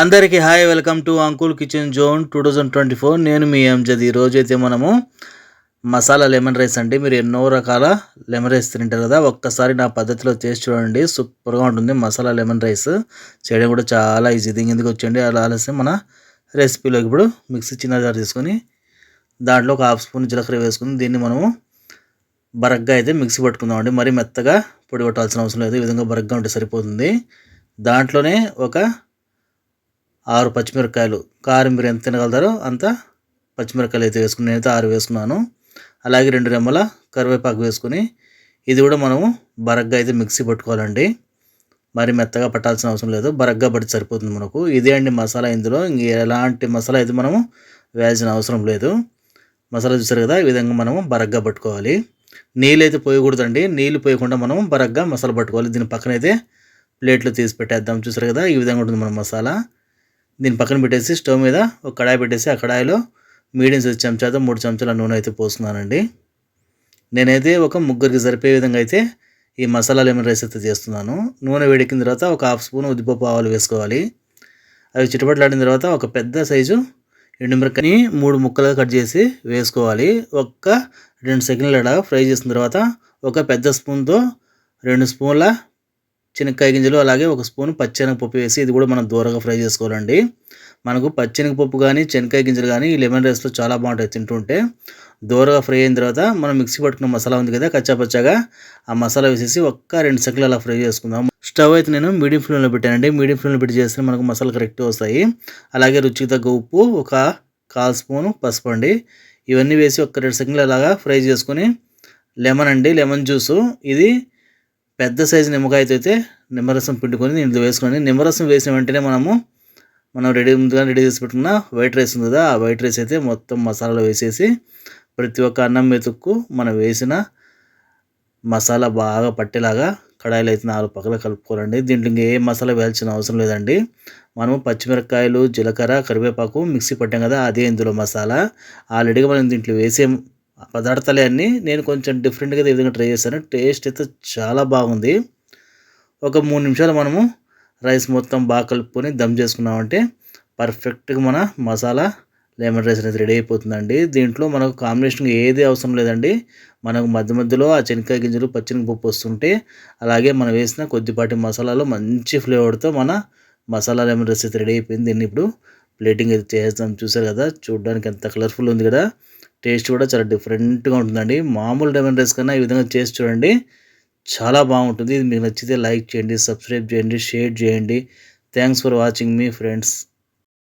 అందరికీ hi welcome to uncle kitchen zone two thousand twenty four. నేను మీ ఎంజది. ఈరోజు అయితే మనము మసాలా లెమన్ రైస్ అండి. మీరు ఎన్నో రకాల లెమన్ రైస్ తింటారు కదా. ఒక్కసారి నా పద్ధతిలో చేసి చూడండి. సూపర్గా ఉంటుంది మసాలా లెమన్ రైస్. చేయడం కూడా చాలా ఈజీ. దీని ఎందుకు వచ్చండి అలా ఆలస్యం మన రెసిపీలోకి ఇప్పుడు మిక్సీ చిన్న జార్ తీసుకొని దాంట్లో ఒక హాఫ్ స్పూన్ జీలకర్ర వేసుకుని దీన్ని మనము బరగ్గా అయితే మిక్సీ పట్టుకుందామండి. మరీ మెత్తగా పొడి కొట్టాల్సిన అవసరం లేదు. ఈ విధంగా బరగ్గా ఉంటే సరిపోతుంది. దాంట్లోనే ఒక ఆరు పచ్చిమిరపకాయలు కారం మీరు ఎంత తినగలుగుతారో అంత పచ్చిమిరపకాయలు అయితే వేసుకుని నేనైతే ఆరు వేసుకున్నాను. అలాగే రెండు రెమ్మల కరివేపాకు వేసుకొని ఇది కూడా మనము బరగ్గా అయితే మిక్సీ పట్టుకోవాలండి. మరి మెత్తగా పట్టాల్సిన అవసరం లేదు. బరగ్గా పట్టి సరిపోతుంది మనకు. ఇదే అండి మసాలా ఇందులో. ఇంక ఎలాంటి మసాలా అయితే మనము వేయాల్సిన అవసరం లేదు. మసాలా చూసారు కదా ఈ విధంగా మనము బరగ్గా పట్టుకోవాలి. నీళ్ళు అయితే పోయకూడదండి. నీళ్ళు పోయకుండా మనం బరగ్గా మసాలా పట్టుకోవాలి. దీని పక్కన అయితే ప్లేట్లో తీసి పెట్టేద్దాం. చూసారు కదా ఈ విధంగా ఉంటుంది మన మసాలా. దీన్ని పక్కన పెట్టేసి స్టవ్ మీద ఒక కడాయి పెట్టేసి ఆ కడాయిలో మీడియం సైజ్ చెంచాతో మూడు చెంచాల నూనె అయితే పోస్తున్నానండి. నేనైతే ఒక ముగ్గురికి సరిపోయే విధంగా అయితే ఈ మసాలా లెమన్ రైస్ అయితే చేస్తున్నాను. నూనె వేడెక్కిన తర్వాత ఒక హాఫ్ స్పూన్ ఉద్దిపప్పు ఆవాలు వేసుకోవాలి. అవి చిటపట్లాడిన తర్వాత ఒక పెద్ద సైజు ఎండుమిరకాయని మూడు ముక్కలుగా కట్ చేసి వేసుకోవాలి. ఒక్క రెండు సెకండ్ల ఫ్రై చేసిన తర్వాత ఒక పెద్ద స్పూన్తో రెండు స్పూన్ల శనక్కాయ గింజలు అలాగే ఒక స్పూన్ పచ్చెనగపప్పు వేసి ఇది కూడా మనం దూరంగా ఫ్రై చేసుకోవాలండి. మనకు పచ్చెనగపప్పు కానీ చెనక్కాయ గింజలు కానీ ఈ లెమన్ రైస్లో చాలా బాగుంటాయి తింటుంటే. దూరగా ఫ్రై అయిన తర్వాత మనం మిక్సీ పట్టుకున్న మసాలా ఉంది కదా కచ్చాపచ్చాగా ఆ మసాలా వేసేసి ఒక్క రెండు సెకండ్లు అలా ఫ్రై చేసుకుందాం. స్టవ్ అయితే నేను మీడియం ఫ్లేమ్లో పెట్టానండి. మీడియం ఫ్లేమ్లో పెట్టి చేస్తే మనకు మసాలా కరెక్ట్గా వస్తాయి. అలాగే రుచికి తగ్గ ఉప్పు ఒక కాల్ స్పూను పసుపు అండి. ఇవన్నీ వేసి ఒక రెండు సెకండ్లు అలాగా ఫ్రై చేసుకొని లెమన్ అండి లెమన్ జ్యూసు. ఇది పెద్ద సైజు నిమ్మకాయ అయితే నిమ్మరసం పిండుకొని దీంట్లో వేసుకొని నిమ్మరసం వేసిన వెంటనే మనము మనం రెడీ ముందుగా రెడీ చేసి పెట్టుకున్న వైట్ రైస్ ఉంది కదా ఆ వైట్ రైస్ అయితే మొత్తం మసాలాలో వేసేసి ప్రతి ఒక్క అన్నం మెతుక్కు మనం వేసిన మసాలా బాగా పట్టేలాగా కడాయిలు అయితే నాలుగు పక్కల కలుపుకోవాలండి. దీంట్లో ఇంకే మసాలా వేయాల్సిన అవసరం లేదండి. మనము పచ్చిమిరపకాయలు జీలకర్ర కరివేపాకు మిక్సీ పట్టాం కదా అదే ఇందులో మసాలా. ఆల్రెడీగా మనం దీంట్లో వేసే పదార్థాలే అన్నీ నేను కొంచెం డిఫరెంట్గా ఈ విధంగా ట్రై చేశాను. టేస్ట్ అయితే చాలా బాగుంది. ఒక మూడు నిమిషాలు మనము రైస్ మొత్తం బాగా కలుపుకొని దమ్ చేసుకున్నామంటే పర్ఫెక్ట్గా మన మసాలా లెమన్ రైస్ అనేది రెడీ అయిపోతుందండి. దీంట్లో మనకు కాంబినేషన్ ఏది అవసరం లేదండి. మనకు మధ్య మధ్యలో ఆ చెనక్కాయ గింజలు పప్పు వస్తుంటే అలాగే మనం వేసిన కొద్దిపాటి మసాలాలో మంచి ఫ్లేవర్తో మన మసాలా లెమన్ రైస్ అయితే రెడీ అయిపోయింది. దీన్ని ఇప్పుడు ప్లేటింగ్ అయితే చేద్దాం చూసారు కదా? చూడడానికి ఎంత కలర్ఫుల్ ఉంది కదా? టేస్ట్ కూడా చాలా డిఫరెంట్గా ఉంటుందండి. మామూలు లెమన్ రైస్ కన్నా ఈ విధంగా చేసి చూడండి చాలా బాగుంటుంది. ఇది మీకు నచ్చితే లైక్ చేయండి సబ్స్క్రైబ్ చేయండి షేర్ చేయండి. థ్యాంక్స్ ఫర్ వాచింగ్ మీ ఫ్రెండ్స్